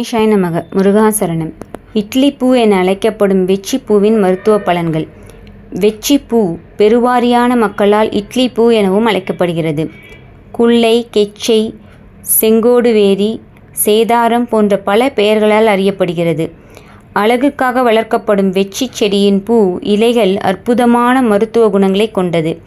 நமக முருகாசரணம். இட்லி பூ என அழைக்கப்படும் வெச்சி பூவின் மருத்துவ பலன்கள். வெச்சி பூ பெருவாரியான மக்களால் இட்லி பூ எனவும் அழைக்கப்படுகிறது. குள்ளை கெச்சை செங்கோடுவேரி சேதாரம் போன்ற பல பெயர்களால் அறியப்படுகிறது. அழகுக்காக வளர்க்கப்படும் வெச்சி செடியின் பூ இலைகள் அற்புதமான மருத்துவ குணங்களை கொண்டது.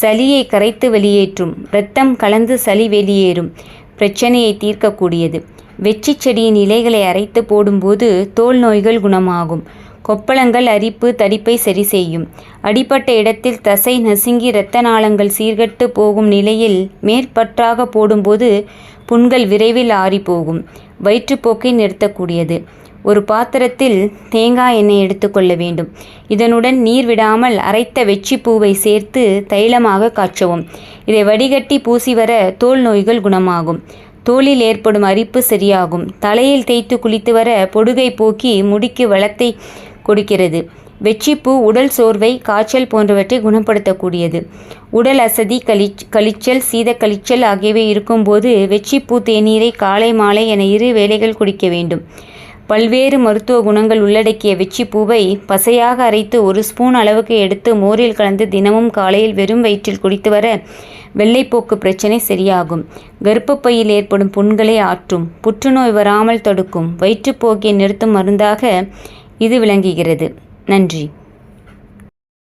சளியை கரைத்து வெளியேற்றும் இரத்தம் கலந்து சளி வெளியேறும் பிரச்சனையை தீர்க்கக்கூடியது. வெற்றி செடியின் இலைகளை அரைத்து போடும்போது தோல் நோய்கள் குணமாகும். கொப்பளங்கள் அரிப்பு தடிப்பை சரி செய்யும். அடிப்பட்ட இடத்தில் தசை நசுங்கி இரத்த நாளங்கள் சீர்கட்டு போகும் நிலையில் மேற்பற்றாக போடும்போது புண்கள் விரைவில் ஆறிப்போகும். வயிற்றுப்போக்கை நிறுத்தக்கூடியது. ஒரு பாத்திரத்தில் தேங்காய் எண்ணெய் எடுத்துக்கொள்ள வேண்டும். இதனுடன் நீர் விடாமல் அரைத்த வெச்சி பூவை சேர்த்து தைலமாக காய்ச்சவும். இதை வடிகட்டி பூசி வர தோல் நோய்கள் குணமாகும். தோலில் ஏற்படும் அரிப்பு சரியாகும். தலையில் தேய்த்து குளித்து வர பொடுகை போக்கி முடிக்கு வளத்தை கொடுக்கிறது. வெச்சிப்பூ உடல் சோர்வை காய்ச்சல் போன்றவற்றை குணப்படுத்தக்கூடியது. உடல் அசதி கழிச் கழிச்சல் சீத கழிச்சல் ஆகியவை இருக்கும்போது வெச்சிப்பூ தேநீரை காலை மாலை என இரு வேளைகள் குடிக்க வேண்டும். பல்வேறு மருத்துவ குணங்கள் உள்ளடக்கிய வெச்சி பூவை பசையாக அரைத்து ஒரு ஸ்பூன் அளவுக்கு எடுத்து மோரில் கலந்து தினமும் காலையில் வெறும் வயிற்றில் குடித்து வர வெள்ளைப்போக்கு பிரச்சனை சரியாகும். கர்ப்பப்பையில் ஏற்படும் புண்களை ஆற்றும் புற்றுநோய் வராமல் தடுக்கும் வயிற்றுப்போக்கை நிறுத்தும் மருந்தாக இது விளங்குகிறது. நன்றி.